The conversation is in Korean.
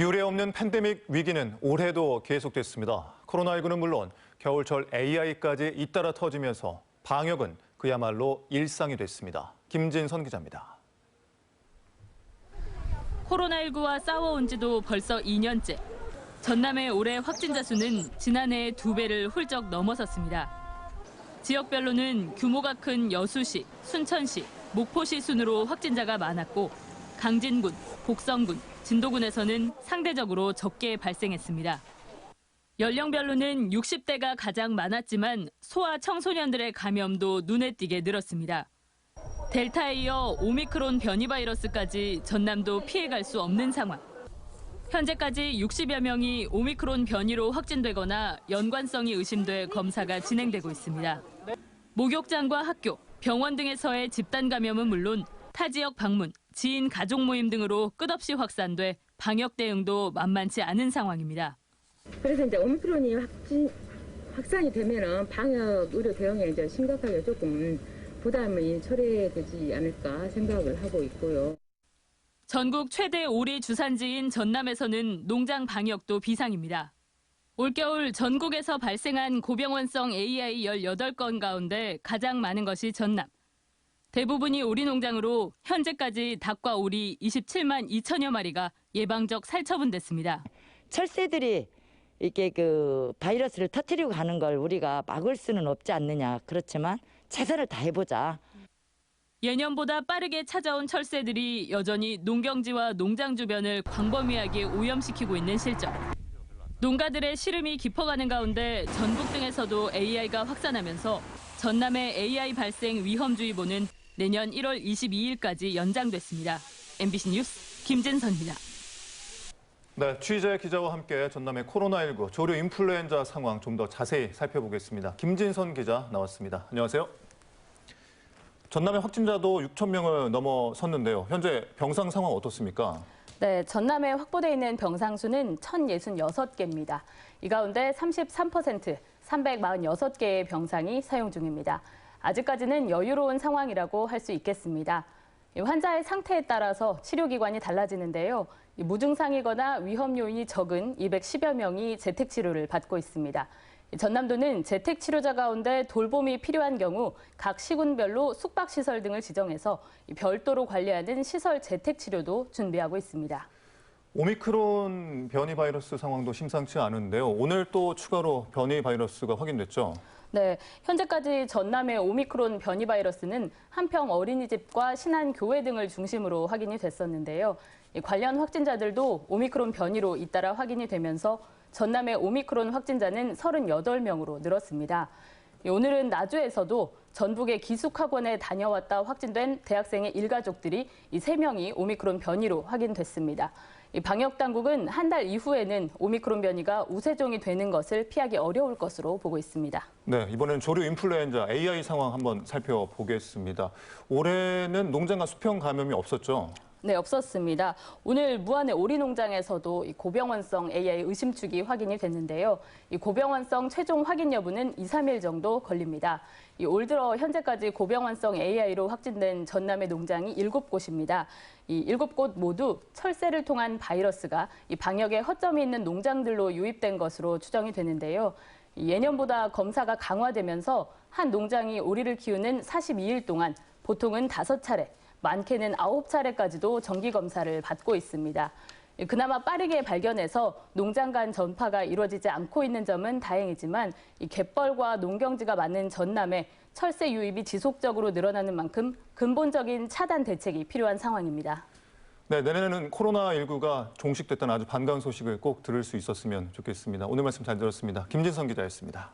유례 없는 팬데믹 위기는 올해도 계속됐습니다. 코로나19는 물론 겨울철 AI까지 잇따라 터지면서 방역은 그야말로 일상이 됐습니다. 김진선 기자입니다. 코로나19와 싸워온 지도 벌써 2년째. 전남의 올해 확진자 수는 지난해의 두 배를 훌쩍 넘어섰습니다. 지역별로는 규모가 큰 여수시, 순천시, 목포시 순으로 확진자가 많았고 강진군, 복성군, 진도군에서는 상대적으로 적게 발생했습니다. 연령별로는 60대가 가장 많았지만 소아 청소년들의 감염도 눈에 띄게 늘었습니다. 델타에 이어 오미크론 변이 바이러스까지 전남도 피해갈 수 없는 상황. 현재까지 60여 명이 오미크론 변이로 확진되거나 연관성이 의심돼 검사가 진행되고 있습니다. 목욕장과 학교, 병원 등에서의 집단 감염은 물론 타 지역 방문, 지인 가족 모임 등으로 끝없이 확산돼 방역 대응도 만만치 않은 상황입니다. 그래서 이제 오미크론이 확진, 확산이 되면은 방역 의료 대응에 이제 심각하게 조금 부담이 초래되지 않을까 생각을 하고 있고요. 전국 최대 오리 주산지인 전남에서는 농장 방역도 비상입니다. 올겨울 전국에서 발생한 고병원성 AI 18건 가운데 가장 많은 것이 전남. 대부분이 오리 농장으로 현재까지 닭과 오리 27만 2천여 마리가 예방적 살처분됐습니다. 철새들이 이렇게 그 바이러스를 터뜨리고 가는 걸 우리가 막을 수는 없지 않느냐. 그렇지만 최선을 다해보자. 예년보다 빠르게 찾아온 철새들이 여전히 농경지와 농장 주변을 광범위하게 오염시키고 있는 실정. 농가들의 시름이 깊어가는 가운데 전국 등에서도 AI가 확산하면서 전남의 AI 발생 위험주의보는 내년 1월 22일까지 연장됐습니다. MBC 뉴스 김진선입니다. 네, 취재 기자와 함께 전남의 코로나19 조류 인플루엔자 상황 좀 더 자세히 살펴보겠습니다. 김진선 기자 나왔습니다. 안녕하세요. 전남의 확진자도 6천 명을 넘어섰는데요. 현재 병상 상황 어떻습니까? 네, 전남에 확보돼 있는 병상 수는 1,066개입니다. 이 가운데 33%, 346개의 병상이 사용 중입니다. 아직까지는 여유로운 상황이라고 할 수 있겠습니다. 환자의 상태에 따라서 치료기관이 달라지는데요. 무증상이거나 위험 요인이 적은 210여 명이 재택치료를 받고 있습니다. 전남도는 재택치료자 가운데 돌봄이 필요한 경우 각 시군별로 숙박시설 등을 지정해서 별도로 관리하는 시설 재택치료도 준비하고 있습니다. 오미크론 변이 바이러스 상황도 심상치 않은데요. 오늘 또 추가로 변이 바이러스가 확인됐죠. 네, 현재까지 전남의 오미크론 변이 바이러스는 한평 어린이집과 신안 교회 등을 중심으로 확인이 됐었는데요. 관련 확진자들도 오미크론 변이로 잇따라 확인이 되면서 전남의 오미크론 확진자는 38명으로 늘었습니다. 오늘은 나주에서도 전북의 기숙학원에 다녀왔다 확진된 대학생의 일가족들이 이 3명이 오미크론 변이로 확인됐습니다. 방역 당국은 한 달 이후에는 오미크론 변이가 우세종이 되는 것을 피하기 어려울 것으로 보고 있습니다. 네, 이번엔 조류 인플루엔자 AI 상황 한번 살펴보겠습니다. 올해는 농장과 수평 감염이 없었죠? 네, 없었습니다. 오늘 무안의 오리 농장에서도 고병원성 AI 의심축이 확인이 됐는데요. 이 고병원성 최종 확인 여부는 2, 3일 정도 걸립니다. 올 들어 현재까지 고병원성 AI로 확진된 전남의 농장이 7곳입니다. 이 7곳 모두 철새를 통한 바이러스가 이 방역에 허점이 있는 농장들로 유입된 것으로 추정이 되는데요. 예년보다 검사가 강화되면서 한 농장이 오리를 키우는 42일 동안 보통은 5차례, 많게는 9차례까지도 정기검사를 받고 있습니다. 그나마 빠르게 발견해서 농장 간 전파가 이루어지지 않고 있는 점은 다행이지만 이 갯벌과 농경지가 많은 전남에 철새 유입이 지속적으로 늘어나는 만큼 근본적인 차단 대책이 필요한 상황입니다. 네, 내년에는 코로나19가 종식됐다는 아주 반가운 소식을 꼭 들을 수 있었으면 좋겠습니다. 오늘 말씀 잘 들었습니다. 김진선 기자였습니다.